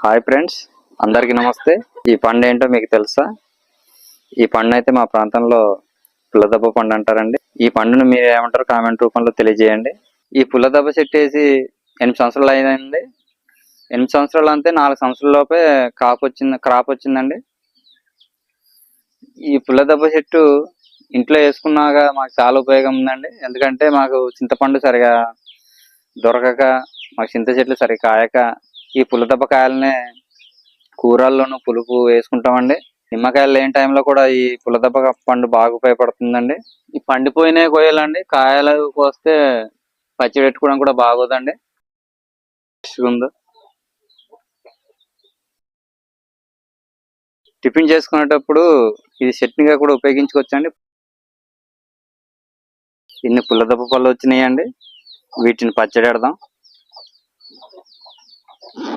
Hi friends అందరికీ నమస్తే. ఈ పండు ఏంటో మీకు తెలుసా? ఈ పండు అయితే మా ప్రాంతంలో పుల్లదబ్బ పండు అంటారండి. ఈ పండును మీరు ఏమంటారు కామెంట్ రూపంలో తెలియజేయండి. ఈ పుల్లదబ్బ చెట్టు వేసి ఎనిమిది సంవత్సరాలు అయిందండి. ఎనిమిది సంవత్సరాలు అంతే నాలుగు సంవత్సరాల లోపే కాపు వచ్చింది క్రాప్ వచ్చిందండి. ఈ పుల్లదబ్బ చెట్టు ఇంట్లో వేసుకున్నాక మాకు చాలా ఉపయోగం ఉందండి. ఎందుకంటే మాకు చింతపండు సరిగా దొరకక మాకు చింత చెట్లు సరిగా కాయక ఈ పుల్లదబ్బ కాయలనే కూరల్లోనూ పులుపు వేసుకుంటామండి. నిమ్మకాయలు లేని టైంలో కూడా ఈ పుల్లదబ్బ పండు బాగా ఉపయోగపడుతుందండి. ఈ పండిపోయినాయి కోయాలండి కాయలు కోస్తే పచ్చి పెట్టుకోవడం కూడా బాగోదండి. ఉందో. టిఫిన్ చేసుకునేటప్పుడు ఇది చట్నీగా కూడా ఉపయోగించుకోవచ్చండి. ఇన్ని పుల్లదప్ప పళ్ళు వచ్చినాయండి. వీటిని పచ్చడి పెడదాం.